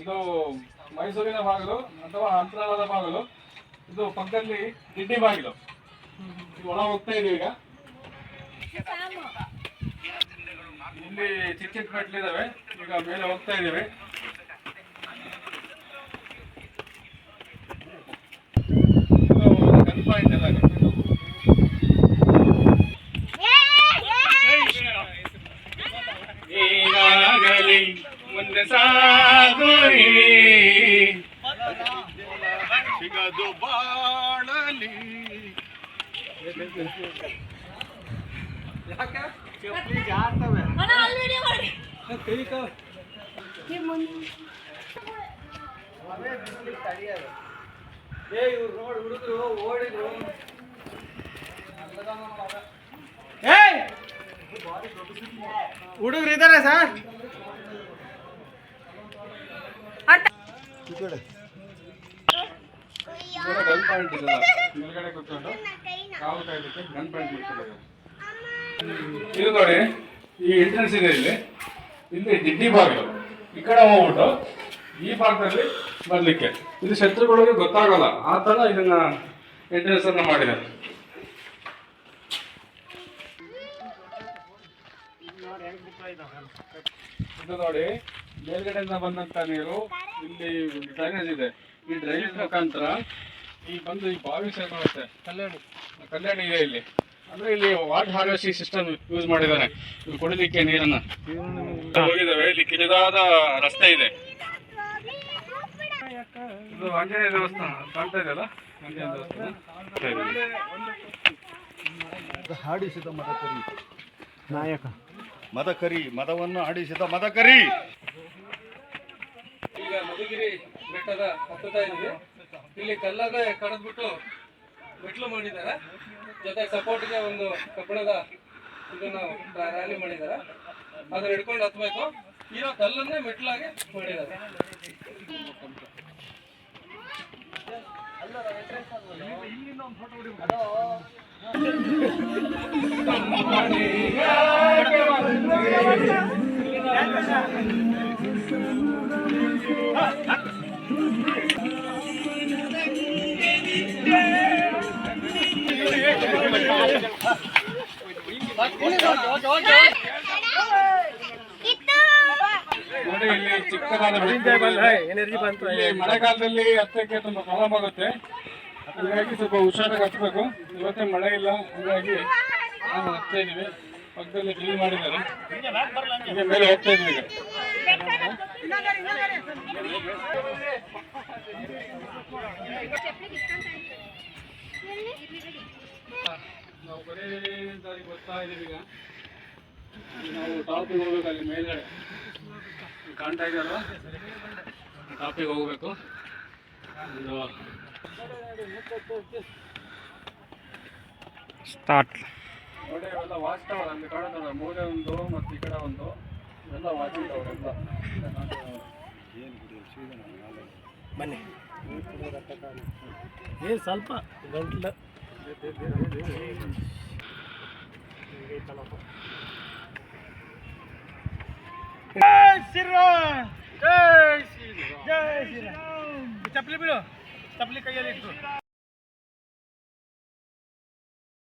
ಇದು ಮೈಸೂರಿನ ಬಾಗಿಲು ಅಥವಾ ಅಂತರಾಳದ ಬಾಗಿಲು. ಇದು ಪಕ್ಕದಲ್ಲಿ ದಿಡ್ಡಿ ಬಾಗಿಲು. ಒಳ ಹೋಗ್ತಾ ಇದೆ ಈಗ. ಇಲ್ಲಿ ಚಿಕ್ಕ ಚಿಕ್ಕ ಈಗ ಮೇಲೆ ಹೋಗ್ತಾ ಇದೀವಿ. ಸಾಗುರಿ ಸಿಗದು ಬಾಳಲಿ ಹುಡುಗರು ಇದಾರೆ ಸರ್ ಗನ್ ಪಾಯಿಂಟ್ ಇಲ್ಲ ಮೇಲ್ಗಡೆ ಕೂತ್ಕೊಂಡು ಕಾವು ಕಾಯ್ಲಿಕ್ಕೆ ಗನ್ ಪಾಯಿಂಟ್ ಮಾಡ್ಕೊಂಡಿದ್ದಾರೆ ಇದು ನೋಡಿ, ಈ ಎಂಟ್ರೆನ್ಸ್ ಇದೆ ಇಲ್ಲಿ. ಇಲ್ಲಿ ದಿಡ್ಡಿ ಭಾಗ ಈ ಕಡೆ ಹೋಗ್ಬಿಟ್ಟು ಈ ಭಾಗದಲ್ಲಿ ಬರ್ಲಿಕ್ಕೆ. ಇದು ಶತ್ರುಗಳಿಗೆ ಗೊತ್ತಾಗಲ್ಲ. ಆ ಥರ ಇದನ್ನ ಎಂಟ್ರೆನ್ಸ್ ಅನ್ನ ಮಾಡಿದ್ದಾರೆ. ಇದು ನೋಡಿ ಮೇಲ್ಗಡೆಯಿಂದ ಬಂದಂತ ನೀರು ಇಲ್ಲಿ ಡ್ರೈನೇಜ್ ಇದೆ. ಈ ಡ್ರೈನೇಜ್ ಮುಖಾಂತರ ಈ ಬಂದು ಈ ಬಾವಿ ಸೇರ್ಕೊಳ್ಳುತ್ತೆ ಕಲ್ಯಾಣಿ. ಕಲ್ಯಾಣಿ ಇದೆ ಇಲ್ಲಿ. ಅಂದ್ರೆ ಇಲ್ಲಿ ವಾಟರ್ ಹಾರ್ವೆಸ್ಟಿಂಗ್ ಸಿಸ್ಟಮ್ ಯೂಸ್ ಮಾಡಿದ್ದಾರೆ. ಇಲ್ಲಿ ಕುಡಿಲಿಕ್ಕೆ ನೀರನ್ನ. ಹೋಗಿದ್ದಾವೆ. ಇಲ್ಲಿ ಕಿರಿದಾದ ರಸ್ತೆ ಇದೆ. ಇದು ಆಂಜನೇಯ ದೇವಸ್ಥಾನ. ಕಾಣ್ತಾ ಇದೆಯಲ್ಲ ಆಂಜನೇಯ ದೇವಸ್ಥಾನ. ಹಾಡಿಸಿದ ಮದಕರಿ ನಾಯಕ. ಮದಕರಿ, ಮದವನ್ನು ಆಡಿಸಿದ ಮದಕರಿ. ಈಗ ಮಧುಗಿರಿ ಬೆಟ್ಟದ ಹತ್ತುತ್ತಾ ಇದ್ವಿ ಇಲ್ಲಿ ಕಲ್ಲದ ಕಡದ್ಬಿಟ್ಟು ಮೆಟ್ಲು ಮಾಡಿದ್ದಾರೆ. ಜೊತೆ ಸಪೋರ್ಟ್ಗೆ ಒಂದು ಕಬ್ಬಿಣದ ಇದನ್ನ ರ್ಯಾಲಿ ಮಾಡಿದ್ದಾರೆ. ಅದನ್ನ ಹಿಡ್ಕೊಂಡು ಹತ್ಬೇಕು. ಇರೋ ಕಲ್ಲನ್ನೇ ಮೆಟ್ಲಾಗಿ ಮಾಡಿದ್ದಾರೆ. ಚಿಕ್ಕದಾದ ಎನರ್ಜಿ ಬಂತು? ಮಳೆಗಾಲದಲ್ಲಿ ಹತ್ತಕ್ಕೆ ತುಂಬಾ ಪ್ರಾಬ್ಲಮ್ ಆಗುತ್ತೆ. ಹಾಗಾಗಿ ಸ್ವಲ್ಪ ಹುಷಾರಾಗಿ ಹತ್ಬೇಕು ಇವತ್ತೇ ಮಳೆ ಇಲ್ಲ, ಹಾಗಾಗಿ ನಾವು ಹತ್ತಾ ಇದ್ದೀವಿ. ಪಕ್ಕದಲ್ಲಿ ಕ್ಲೀನ್ ಮಾಡಿದ್ದಾರೆ. ಈಗ ಮೇಲೆ ಹೋಗ್ತಾ ಇದೀವಿ ಈಗ. ನಾವು ಬರೀ ದಾರಿ ಬರ್ತಾ ಇದೀವಿ ಈಗ. ನಾವು ಟಾಪಿಗೆ ಹೋಗ್ಬೇಕು ಅಲ್ಲಿ ಮೇಲ್ಗಡೆ. ಕಾಣ್ತಾ ಇದೆಯಲ್ವಾ? ಟಾಪಿಗೆ ಹೋಗ್ಬೇಕು. ಒಂದು ಸ್ಟಾರ್ಟ್ ನೋಡಿ ಅವೆಲ್ಲ ವಾಸ್ತವ. ಅಲ್ಲಿ ಕಾಣೋದಲ್ಲ ಮೂಲೆ ಒಂದು ಮತ್ತು ಈ ಕಡೆ ಒಂದು. ಎಲ್ಲ ವಾಚಿಂಗ್ ಟವರ್ ಎಲ್ಲ. ಬನ್ನಿ. ಏನು ಸ್ವಲ್ಪ ಗಂಟ್ಲ. ಜೈ ಶ್ರೀರಾಮ್ ಜೈ ಶ್ರೀರಾಮ್. ಜೈ ಶ್ರೀರಾಮ್. ಚಪ್ಪಲಿ ಬಿಡು. ಚಪ್ಪಲಿ ಕೈಯಲ್ಲಿ ಇಟ್ಟು